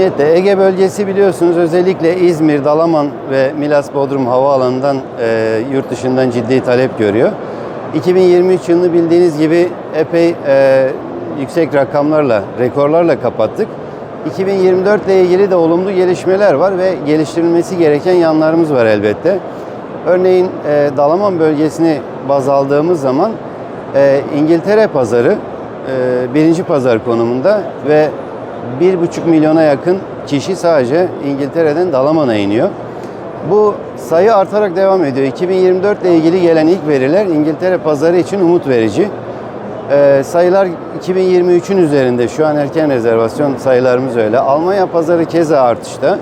Evet, Ege bölgesi biliyorsunuz özellikle İzmir, Dalaman ve Milas Bodrum havaalanından e, yurt dışından ciddi talep görüyor. 2023 yılını bildiğiniz gibi epey e, yüksek rakamlarla, rekorlarla kapattık. 2024 ile ilgili de olumlu gelişmeler var ve geliştirilmesi gereken yanlarımız var elbette. Örneğin e, Dalaman bölgesini baz aldığımız zaman e, İngiltere pazarı e, birinci pazar konumunda ve 1,5 milyona yakın kişi sadece İngiltere'den Dalaman'a iniyor. Bu sayı artarak devam ediyor. 2024 ile ilgili gelen ilk veriler İngiltere pazarı için umut verici. Ee, sayılar 2023'ün üzerinde. Şu an erken rezervasyon sayılarımız öyle. Almanya pazarı keza artışta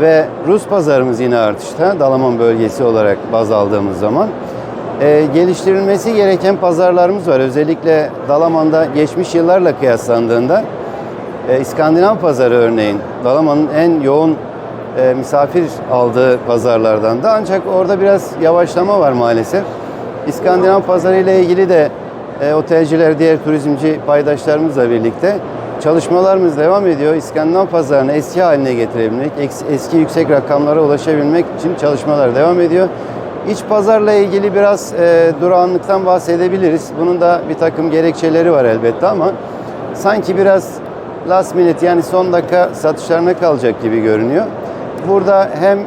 ve Rus pazarımız yine artışta. Dalaman bölgesi olarak baz aldığımız zaman. Ee, geliştirilmesi gereken pazarlarımız var. Özellikle Dalaman'da geçmiş yıllarla kıyaslandığında e, İskandinav pazarı örneğin Dalaman'ın en yoğun e, misafir aldığı pazarlardan da ancak orada biraz yavaşlama var maalesef. İskandinav pazarı ile ilgili de e, otelciler, diğer turizmci paydaşlarımızla birlikte çalışmalarımız devam ediyor. İskandinav pazarını eski haline getirebilmek, eski yüksek rakamlara ulaşabilmek için çalışmalar devam ediyor. İç pazarla ilgili biraz e, durağanlıktan bahsedebiliriz. Bunun da bir takım gerekçeleri var elbette ama sanki biraz last minute yani son dakika satışlarına kalacak gibi görünüyor. Burada hem e,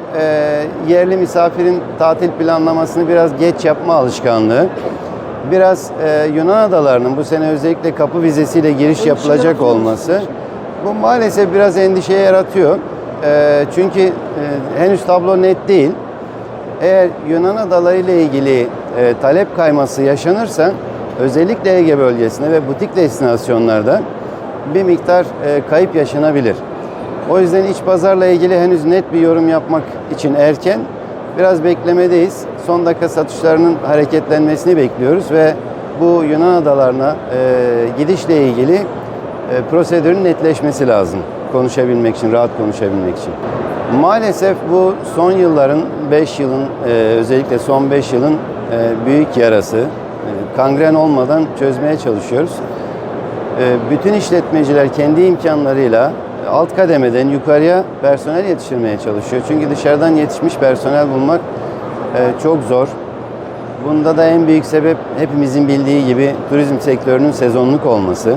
yerli misafirin tatil planlamasını biraz geç yapma alışkanlığı, biraz e, Yunan adalarının bu sene özellikle kapı vizesiyle giriş yapılacak olması bu maalesef biraz endişe yaratıyor. E, çünkü e, henüz tablo net değil. Eğer Yunan adaları ile ilgili e, talep kayması yaşanırsa özellikle Ege bölgesinde ve butik destinasyonlarda bir miktar e, kayıp yaşanabilir. O yüzden iç pazarla ilgili henüz net bir yorum yapmak için erken. Biraz beklemedeyiz. Son dakika satışlarının hareketlenmesini bekliyoruz ve bu Yunan adalarına e, gidişle ilgili e, prosedürün netleşmesi lazım. Konuşabilmek için, rahat konuşabilmek için. Maalesef bu son yılların, 5 yılın, özellikle son 5 yılın büyük yarası. E, kangren olmadan çözmeye çalışıyoruz. E, bütün işletmeciler kendi imkanlarıyla alt kademeden yukarıya personel yetiştirmeye çalışıyor. Çünkü dışarıdan yetişmiş personel bulmak e, çok zor. Bunda da en büyük sebep hepimizin bildiği gibi turizm sektörünün sezonluk olması.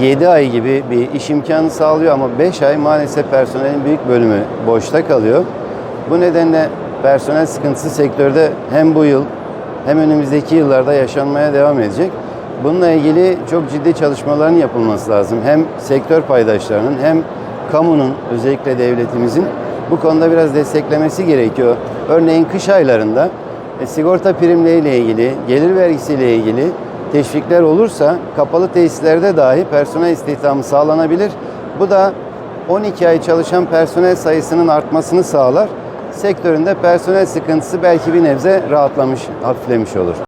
7 ay gibi bir iş imkanı sağlıyor ama 5 ay maalesef personelin büyük bölümü boşta kalıyor. Bu nedenle personel sıkıntısı sektörde hem bu yıl hem önümüzdeki yıllarda yaşanmaya devam edecek. Bununla ilgili çok ciddi çalışmaların yapılması lazım. Hem sektör paydaşlarının hem kamunun özellikle devletimizin bu konuda biraz desteklemesi gerekiyor. Örneğin kış aylarında e, sigorta primleriyle ilgili, gelir vergisiyle ilgili teşvikler olursa kapalı tesislerde dahi personel istihdamı sağlanabilir. Bu da 12 ay çalışan personel sayısının artmasını sağlar. Sektöründe personel sıkıntısı belki bir nebze rahatlamış, hafiflemiş olur.